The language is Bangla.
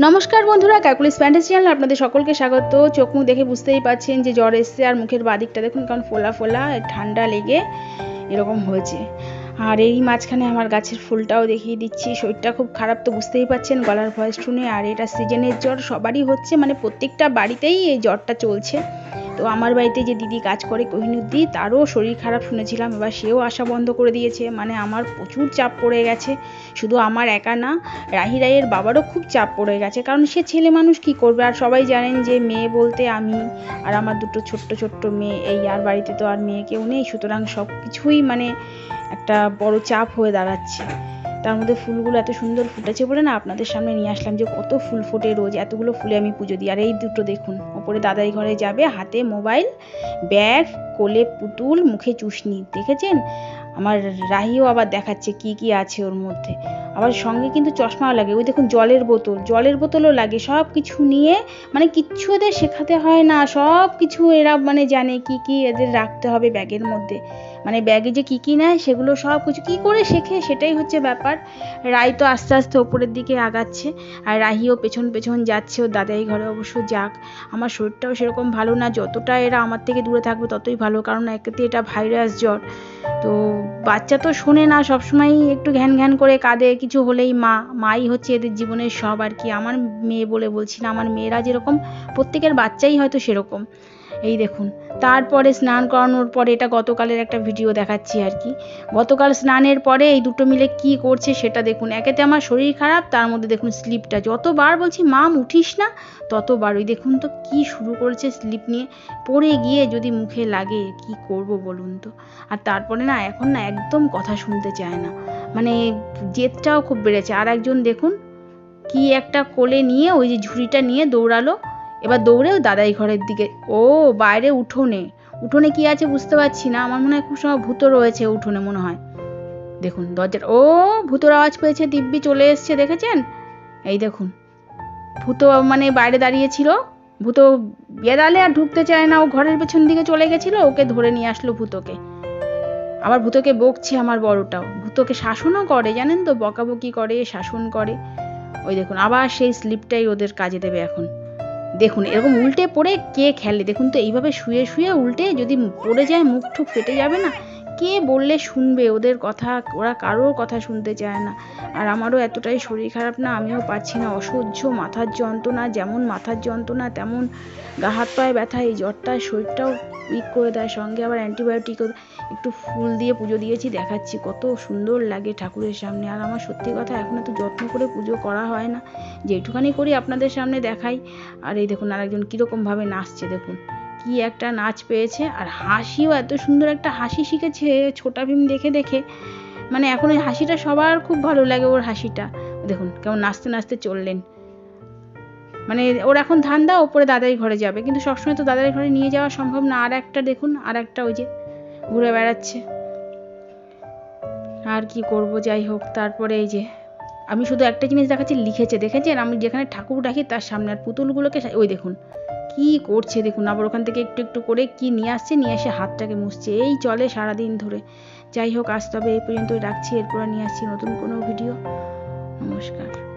নমস্কার বন্ধুরা ক্যালকুলিস প্যান্টেস চ্যানেল আপনাদের সকলকে স্বাগত। চোখ মুখ দেখে বুঝতেই পাচ্ছেন যে জ্বর এসছে আর মুখের বাদিকটা দেখুন, কারণ ফোলা ফোলা, ঠান্ডা লেগে এরকম হয়েছে। আর এই মাঝখানে আমার গাছের ফুলটাও দেখিয়ে দিচ্ছি। শরীরটা খুব খারাপ তো বুঝতেই পাচ্ছেন, গলার ভয়েস শুনে। আর এটা সিজনের জ্বর সবারই হচ্ছে মানে প্রত্যেকটা বাড়িতেই এই জ্বরটা চলছে। তো আমার বাড়িতে যে দিদি কাজ করে কোহিনুদ্দি তারও শরীর খারাপ শুনেছিলাম। এবার সেও আসা বন্ধ করে দিয়েছে। মানে আমার প্রচুর চাপ পড়ে গেছে। শুধু আমার একা না, রাহি রায়ের বাবারও খুব চাপ পড়ে গেছে। কারণ সে ছেলে মানুষ কি করবে? আর সবাই জানেন যে মেয়ে বলতে আমি আর আমার দুটো ছোট্ট ছোট্ট মেয়ে, এই আর বাড়িতে তো আর মেয়ে কেউ নেই। সুতরাং সব কিছুই মানে একটা বড় চাপ হয়ে দাঁড়াচ্ছে। তার মধ্যে ফুলগুলো এত সুন্দর ফুটেছে বলে না আপনাদের সামনে নিয়ে আসলাম যে কত ফুল ফোটে রোজ, এতগুলো ফুলে আমি পুজো দিই। আর এই দুটো দেখুন, ওপরে দাদাই ঘরে যাবে, হাতে মোবাইল, ব্যাগ, কোলে পুতুল, মুখে চুষনি, দেখেছেন? আমার রাহিও আবার দেখাচ্ছে কি কি আছে ওর মধ্যে। আবার সঙ্গে কিন্তু চশমাও লাগে। ওই দেখুন জলের বোতল। জলের বোতলও লাগে। সব কিছু নিয়ে মানে কিচ্ছু এদের শেখাতে হয় না। সব কিছু এরা মানে জানে কি কি এদের রাখতে হবে ব্যাগের মধ্যে। মানে ব্যাগে যে কি কি নেয় সেগুলো সব কিছু কী করে শেখে সেটাই হচ্ছে ব্যাপার। রাই তো আস্তে আস্তে ওপরের দিকে আগাচ্ছে। আর রাহিও পেছন পেছন যাচ্ছে। ওর দাদাই ঘরে অবশ্য যাক। আমার শরীরটাও সেরকম ভালো না। যতটা এরা আমার থেকে দূরে থাকবে ততই ভালো। কারণ একেতে এটা ভাইরাস জ্বর। তো বাচ্চা তো শোনে না, সবসময়ই একটু ঘ্যান ঘ্যান করে কাঁদে, কিছু হলেই মা, মাই হচ্ছে এদের জীবনের সব আর কি। আমার মেয়ে বলে বলছি না, আমার মেয়েরা যেরকম, প্রত্যেকের বাচ্চাই হয়তো সেরকম। এই দেখুন, তারপরে স্নান করানোর পরে এটা গতকালের একটা ভিডিও দেখাচ্ছি আর কি। গতকাল স্নানের পরে এই দুটো মিলে কি করছে সেটা দেখুন। একেতে আমার শরীর খারাপ, তার মধ্যে দেখুন স্লিপটা যতবার বলছি মাম উঠিস না? ততবার। ওই দেখুন তো কি শুরু করেছে স্লিপ নিয়ে। পড়ে গিয়ে যদি মুখে লাগে, কি করব বলুন তো? আর তারপরে না, এখন না একদম কথা শুনতে চায় না। মানে জেদটাও খুব বেড়েছে। আর একজন দেখুন, কি একটা কোলে নিয়ে, ওই যে ঝুড়িটা নিয়ে দৌড়ালো। এবার দৌড়েও দাদাই ঘরের দিকে। ও, বাইরে উঠোনে। উঠোনে কি আছে বুঝতে পারছি না, আমার মনে হয় খুব সময় ভূত রয়েছে উঠোনে মনে হয়। দেখুন, দরজার ও, ভূতর আওয়াজ পেয়েছে, দিব্যি চলে এসছে, দেখেছেন? এই দেখুন, ভূত মানে বাইরে দাঁড়িয়েছিল ভূত বেড়ালে আর ঢুকতে চায় না, ও ঘরের পেছন দিকে চলে গেছিল, ওকে ধরে নিয়ে আসলো ভূতকে। আবার ভূতকে বকছে আমার বড়টাও। ভূতকে শাসনও করে, জানেন তো, বকাবকি করে, শাসন করে। ওই দেখুন, আবার সেই স্লিপটাই ওদের কাজে দেবে এখন। দেখুন, এরকম উল্টে পড়ে কে খেলে? দেখুন তো, এইভাবে শুয়ে শুয়ে উল্টে যদি পড়ে যায়, মুখ ঠুক ফেটে যাবে না? কে বললে শুনবে? ওদের কথা, ওরা কারোর কথা শুনতে চায় না। আর আমারও এতটাই শরীর খারাপ না, আমিও পাচ্ছি না। অসহ্য, মাথার যন্ত্রণা, যেমন মাথার যন্ত্রণা, তেমন গা হাত পায়ে ব্যথা, এই জ্বরটা শরীরটাও উইক করে দেয়, সঙ্গে আবার অ্যান্টিবায়োটিকও একটু ফুল দিয়ে পুজো দিয়েছি, দেখাচ্ছি কত সুন্দর লাগে ঠাকুরের সামনে। আর আমার সত্যি কথা, এখন এত যত্ন করে পুজো করা হয় না। যেটুখানি করি আপনাদের সামনে দেখাই। আর এই দেখুন, আরেকজন কীরকমভাবে নাচছে, দেখুন। কি একটা নাচ পেয়েছে, আর হাসিও এত সুন্দর একটা হাসি শিখেছে ছোটা ভীম দেখে দেখে। মানে এখন ওই হাসিটা সবার খুব ভালো লাগে, ওর হাসিটা। দেখুন, কেমন নাচতে নাচতে চললেন। মানে ওর এখন ধান্দা, ওপরে দাদাই ঘরে যাবে। কিন্তু সবসময় তো দাদাই ঘরে নিয়ে যাওয়া সম্ভব না। আর একটা দেখুন, আর একটা ওই যে ঘুরে বেড়াচ্ছে। আর কি করব, যাই হোক, তারপরে এই যে, আমি শুধু একটা জিনিস দেখাচ্ছি, লিখেছে, দেখেছেন? আমি যেখানে ঠাকুর ডাকি তার সামনে আর পুতুলগুলোকে ওই দেখুন, কি করছে দেখুন, আবার ওখান থেকে একটু একটু করে কি নিয়ে আসছে, নিয়ে এসে হাতটাকে মুছছে, এই চলে সারাদিন ধরে। যাই হোক, আজ তবে এই পর্যন্তই রাখছি, এরপরে নিয়ে আসছি নতুন কোনো ভিডিও। নমস্কার।